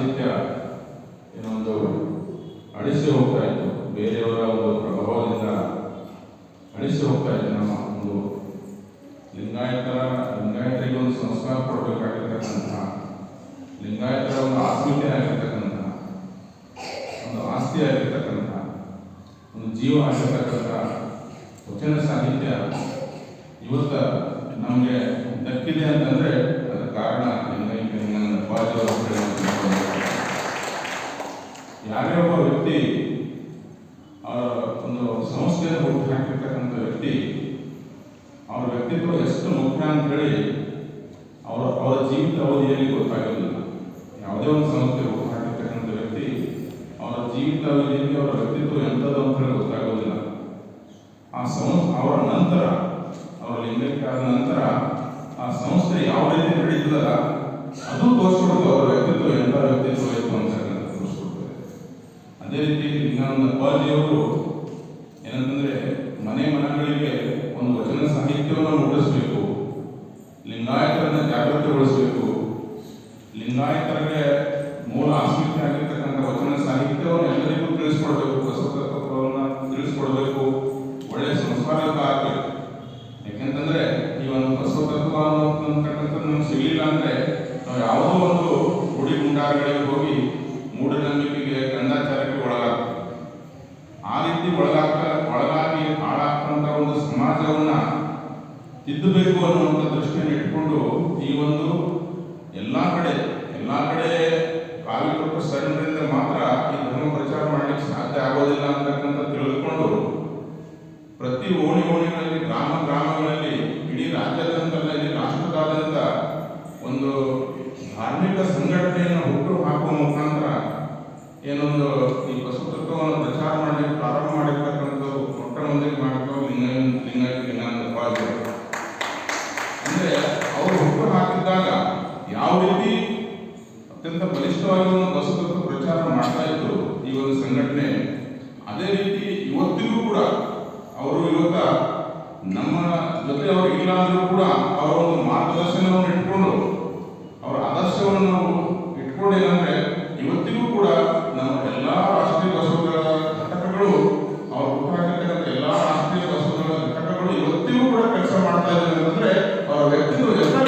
ಸಾಹಿತ್ಯ ಏನೊಂದು ಅಳಿಸಿ ಹೋಗ್ತಾ ಇತ್ತು. ಬೇರೆಯವರ ಒಂದು ಪ್ರಭಾವದಿಂದ ಅಳಿಸಿ ಹೋಗ್ತಾ ಇತ್ತು ನಮ್ಮ ಒಂದು ಲಿಂಗಾಯತರ, ಲಿಂಗಾಯತರಿಗೆ ಒಂದು ಸಂಸ್ಕಾರ ಕೊಡಬೇಕಾಗಿರ್ತಕ್ಕಂತಹ, ಲಿಂಗಾಯತರ ಒಂದು ಆಸ್ಮಿತೆ ಆಗಿರ್ತಕ್ಕಂತಹ ಒಂದು ಆಸ್ತಿ ಆಗಿರ್ತಕ್ಕಂತಹ ಒಂದು ಜೀವ ಆಗಿರ್ತಕ್ಕಂಥ ವಚನ ಸಾಹಿತ್ಯ ಇವತ್ತು ನಮಗೆ ದಕ್ಕಿದೆ ಅಂತಂದ್ರೆ ಅದರ ಕಾರಣ ಲಿಂಗಾಯತ ಲಿಂಗಾನಂದ ಅಪ್ಪಾಜಿಯವರ ಪ್ರೇರಣೆ ಅಂತ ಹೇಳ್ಬೋದು. ಯಾರೇ ಒಬ್ಬ ವ್ಯಕ್ತಿ ಅವರ ಒಂದು ಸಂಸ್ಥೆಯನ್ನು ಹುಟ್ಟು ಹಾಕಿರ್ತಕ್ಕಂಥ ವ್ಯಕ್ತಿ, ಅವರ ವ್ಯಕ್ತಿತ್ವ ಎಷ್ಟು ಮುಖ್ಯ ಅಂತೇಳಿ ಅವರ ಅವರ ಜೀವಿತ ಅವಧಿಯಲ್ಲಿ ಗೊತ್ತಾಗೋದಿಲ್ಲ. ಯಾವುದೇ ಒಂದು ಸಂಸ್ಥೆ ಹುಟ್ಟು ಹಾಕಿರ್ತಕ್ಕಂಥ ವ್ಯಕ್ತಿ, ಅವರ ಜೀವಿತ ಅವಧಿಯಲ್ಲಿ ಅವರ ವ್ಯಕ್ತಿತ್ವ ಎಂಥದ್ದು ಅಂತ ಹೇಳಿ ಗೊತ್ತಾಗೋದಿಲ್ಲ. ಆ ಸಂಸ್, ಅವರ ನಂತರ, ಅವರ ಲಿಂಗಕ್ಕಾದ ನಂತರ ಆ ಸಂಸ್ಥೆ ಯಾವ ರೀತಿ ನಡೀತದಲ್ಲ, ಅದು ತೋರಿಸ್ಕೊಡುತ್ತೆ ಅವರ ವ್ಯಕ್ತಿತ್ವ ಎಂಥ ವ್ಯಕ್ತಿತ್ವ ಇತ್ತು ತೋರಿಸ್ಕೊಡ್ತದೆ ಅದೇ ರೀತಿ ಲಿಂಗಾನಂದ ಅಪ್ಪಾಜಿಯವರು ಏನಂತಂದ್ರೆ ಮನೆ ಮನಗಳಿಗೆ ಒಂದು ವಚನ ಸಾಹಿತ್ಯವನ್ನು ಮೂಡಿಸಬೇಕು ಲಿಂಗಾಯತರನ್ನ ಜಾಗೃತಿಗೊಳಿಸಬೇಕು. ಲಿಂಗಾಯತರಿಗೆ ಮೂಲ ಆಸ್ಮಿತೆ ಆಗಿರ್ತಕ್ಕಂಥ ವಚನ ಸಾಹಿತ್ಯವನ್ನು ಎಲ್ಲರಿಗೂ ತಿಳಿಸ್ಕೊಡ್ಬೇಕು ಬಸವತತ್ವವನ್ನು ತಿಳಿಸ್ಕೊಡ್ಬೇಕು ಒಳ್ಳೆಯ ಸಂಸ್ಕಾರ ಆಗಬೇಕು ಯಾಕೆಂತಂದ್ರೆ ಈ ಒಂದು ಬಸವತತ್ವ ಅನ್ನೋತಕ್ಕಂಥದ್ದು ನಮ್ಗೆ ಸಿಗಲಿಲ್ಲ ಅಂದ್ರೆ ನಾವು ಯಾವುದೋ ಒಂದು ಗುಡಿ ಗುಂಡಾರಗಳಿಗೆ ಹೋಗಿ ಮೂಢನಂಬಿಕೆಗೆ ಗಂಡಾಚಾರಕ್ಕೆ ಸಮಾಜವನ್ನ ತಿದ್ದಬೇಕು ಅನ್ನುವಂಥ ದೃಷ್ಟಿಯನ್ನು ಇಟ್ಕೊಂಡು ಈ ಒಂದು ಎಲ್ಲ ಕಡೆ ಎಲ್ಲ ಕಡೆ ಕಾವಿಕೊಟ್ಟ ಸೈನ್ಯದಿಂದ ಮಾತ್ರ ಈ ಧರ್ಮ ಪ್ರಚಾರ ಮಾಡಲಿಕ್ಕೆ ಸಾಧ್ಯ ಆಗೋದಿಲ್ಲ ಅಂತಕ್ಕಂಥ ತಿಳಿದುಕೊಂಡು ಪ್ರತಿ ಓಣಿ ಓಣಿಗಳಲ್ಲಿ, ಗ್ರಾಮ ಗ್ರಾಮಗಳಲ್ಲಿ, ಇಡೀ ರಾಜ್ಯಾದ್ಯಂತಲ್ಲ ರಾಷ್ಟ್ರದಾದ್ಯಂತ ಒಂದು ಧಾರ್ಮಿಕ ಸಂಘಟನೆಯನ್ನು ಹುಟ್ಟು ಹಾಕುವ ಮುಖಾಂತರ ಏನೊಂದು ಅತ್ಯಂತ ಬಲಿಷ್ಠವಾಗಿ ಒಂದು ಪ್ರಚಾರ ಮಾಡ್ತಾ ಇದ್ರು ಈ ಒಂದು ಸಂಘಟನೆ. ಅದೇ ರೀತಿ ಇವತ್ತಿಗೂ ಕೂಡ ಅವರು ಇವತ್ತ ನಮ್ಮ ಜೊತೆ ಅವರು ಇಲ್ಲ ಅಂದ್ರೂ ಕೂಡ ಅವರ ಒಂದು ಮಾರ್ಗದರ್ಶನವನ್ನು ಇಟ್ಕೊಂಡು, ಅವರ ಆದರ್ಶವನ್ನು ನಾವು ಇಟ್ಕೊಂಡೇನಂದ್ರೆ ಇವತ್ತಿಗೂ ಕೂಡ ನಮ್ಮ ಎಲ್ಲ ರಾಷ್ಟ್ರೀಯ ಬಸವಗಳ ಘಟಕಗಳು, ಅವರು ಹುಟ್ಟಾಕಿರ್ತಕ್ಕಂಥ ಎಲ್ಲ ರಾಷ್ಟ್ರೀಯ ಬಸವಗಳ ಘಟಕಗಳು ಇವತ್ತಿಗೂ ಕೂಡ ಕೆಲಸ ಮಾಡ್ತಾ ಇದ್ದಾರೆ ಅಂತಂದ್ರೆ, ಅವರ ವ್ಯಕ್ತಿಗಳು ಎಲ್ಲ